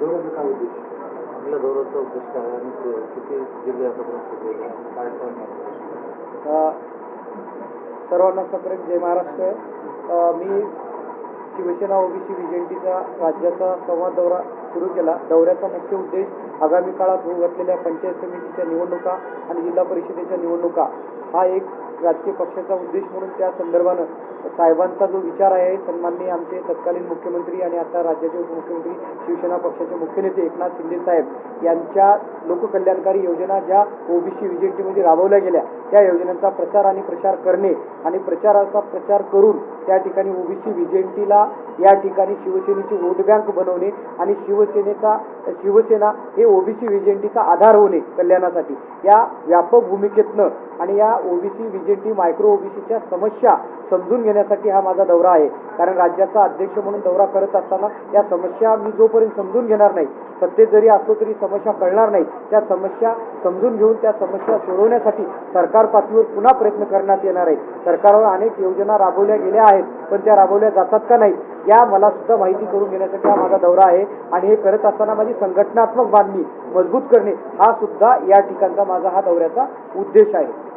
दौऱ्याचा काय उद्देश? आपल्या दौऱ्याचा उद्देश काय आहे? आणि किती जिल्हे आतापर्यंत आहे आणि काय सर्वांना सप्रेम जय महाराष्ट्र. मी शिवसेना ओबीसी विजयंतीचा राज्याचा संवाद दौरा सुरू केला. दौऱ्याचा मुख्य उद्देश आगामी काळात होऊ घातलेल्या पंचायत समितीच्या निवडणुका आणि जिल्हा परिषदेच्या निवडणुका हा एक राजकीय पक्षाचा उद्देश म्हणून त्या संदर्भानं साहेबांचा जो विचार आहे सन्माननीय आमचे तत्कालीन मुख्यमंत्री आणि आता राज्याचे उपमुख्यमंत्री शिवसेना पक्षाचे मुख्य नेते एकनाथ शिंदे साहेब यांच्या लोककल्याणकारी योजना ज्या ओबीसी विजेंटीमध्ये राबवल्या गेल्या त्या योजनांचा प्रचार आणि प्रसार करणे आणि प्रचाराचा प्रचार करून त्या ठिकाणी ओबीसी विजेंटीला या ठिकाणी शिवसेनेची वोट बँक बनवणे आणि शिवसेनेचा शिवसेना हे ओबीसी विजेंटीचा आधार होणे कल्याणासाठी. या व्यापक भूमिकेतनं आणि या ओबीसी विजेंटी मायक्रो ओबीसीच्या समस्या समजून घेण्यासाठी हा माझा दौरा आहे. कारण राज्याचा अध्यक्ष म्हणून दौरा करत असताना या समस्या मी जोपर्यंत समजून घेणार नाही सत्तेत जरी असलो तरी समस्या कळणार नाही त्या समस्या समजून घेऊन त्या समस्या सोडवण्यासाठी सरकार पातळीवर पुन्हा प्रयत्न करण्यात येणार आहे. सरकारवर अनेक योजना राबवल्या गेल्या आहेत पण त्या राबवल्या जातात का नाही या मला सुद्धा माहिती करून घेण्यासाठी हा माझा दौरा आहे. आणि हे करत असताना माझी संघटनात्मक बांधणी मजबूत करणे हा सुद्धा या ठिकाणचा माझा हा दौऱ्याचा उद्देश आहे.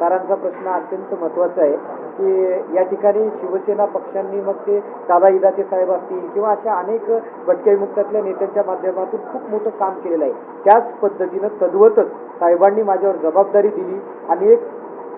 सरांचा प्रश्न अत्यंत महत्त्वाचा आहे की या ठिकाणी शिवसेना पक्षांनी मग ते दादा इदाते साहेब असतील किंवा अशा अनेक भटक्याविमुक्तातल्या नेत्यांच्या माध्यमातून खूप मोठं काम केलेलं आहे. त्याच पद्धतीनं तद्वतच साहेबांनी माझ्यावर जबाबदारी दिली आणि एक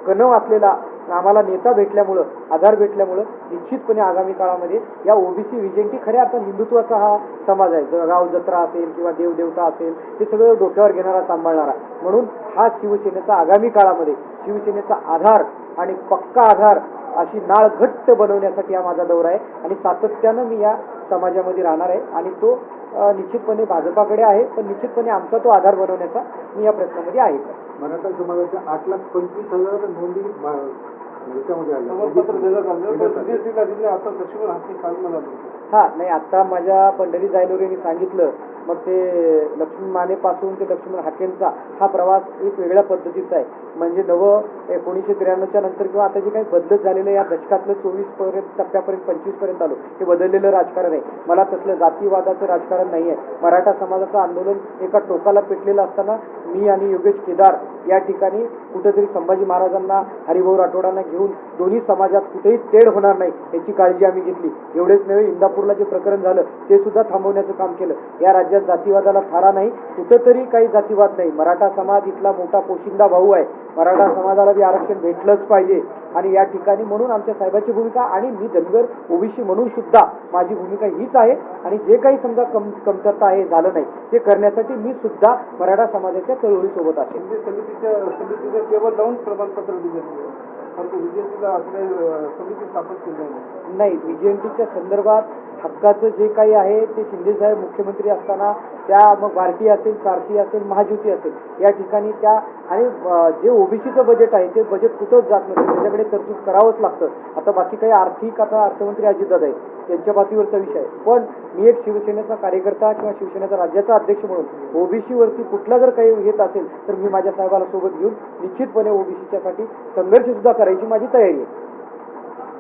कणव असलेला आम्हाला नेता भेटल्यामुळं आधार भेटल्यामुळं निश्चितपणे आगामी काळामध्ये या ओबीसी विजेंटी खऱ्या अर्थात हिंदुत्वाचा हा समाज आहे. ज- गाव जत्रा असेल किंवा देवदेवता असेल ते सगळं डोक्यावर घेणारा सांभाळणारा. म्हणून हा शिवसेनेचा आगामी काळामध्ये शिवसेनेचा आधार आणि पक्का आधार अशी नाळ घट्ट बनवण्यासाठी हा माझा दौरा आहे. आणि सातत्यानं मी या समाजामध्ये राहणार आहे. आणि तो निश्चितपणे भाजपाकडे आहे पण निश्चितपणे आमचा तो आधार बनवण्याचा मी या प्रयत्नामध्ये आहे सर. मराठा समाजाच्या आठ लाख पंचवीस हजार नोंदी मा- याच्यामध्ये आल्या. प्रमाणपत्र देण्यात आलं. पण देण्यात आलं. बीजेपीला दिले असं लक्ष्मण हाके काल म्हणाले हा नाही आता माझ्या पंढरी जायलोर यांनी सांगितलं मग ते लक्ष्मण मानेपासून ते लक्ष्मण हाकेंचा हा प्रवास एक वेगळ्या पद्धतीचा आहे. म्हणजे नवं एकोणीसशे त्र्याण्णवच्या नंतर किंवा आता जे काही बदलत झालेलं आहे या दशकातलं चोवीसपर्यंत टप्प्यापर्यंत पंचवीसपर्यंत आलो. हे बदललेलं राजकारण आहे. मला तसलं जातीवादाचं राजकारण नाही आहे. मराठा समाजाचं आंदोलन एका टोकाला पेटलेलं असताना मी आणि योगेश केदार या ठिकाणी कुठेतरी संभाजी महाराजांना हरिभाऊ राठोडांना घेऊन दोन्ही समाजात कुठेही तेढ होणार नाही याची काळजी आम्ही घेतली. एवढेच नव्हे इंदापूरला जे प्रकरण झालं ते सुद्धा थांबवण्याचं काम केलं. या राज्यात जातीवादाला थारा नाही कुठंतरी काही जातीवाद नाही. मराठा समाज इथला मोठा पोशिंदा भाऊ आहे. मराठा समाजाला बी आरक्षण भेटलंच पाहिजे. आणि या ठिकाणी म्हणून आमच्या साहेबाची भूमिका आणि मी धनगर ओबीसी म्हणून सुद्धा माझी भूमिका हीच आहे. आणि जे काही समजा कम कमतरता आहे झालं नाही ते करण्यासाठी मी सुद्धा मराठा समाजाच्या चळवळीसोबत असेल समितीच्या समितीच्या टेबल लावून प्रमाणपत्र दिले परंतु असं काही समिती स्थापन केली नाही. नाही विजयंतीच्या संदर्भात हक्काचं जे काही आहे ते शिंदेसाहेब मुख्यमंत्री असताना त्या मग भारती असेल सारथी असेल महाज्योती असेल या ठिकाणी त्या आणि जे ओबीसीचं बजेट आहे ते बजेट कुठंच जात नसेल त्याच्याकडे तरतूद करावंच लागतं. आता बाकी काही आर्थिक आता अर्थमंत्री अजितदादा आहेत त्यांच्या पातळीवरचा विषय आहे. पण मी एक शिवसेनेचा कार्यकर्ता किंवा शिवसेनेचा राज्याचा अध्यक्ष म्हणून ओबीसीवरती कुठला जर काही येत असेल तर मी माझ्या साहेबाला सोबत घेऊन निश्चितपणे ओबीसीच्यासाठी संघर्षसुद्धा करायची माझी तयारी आहे.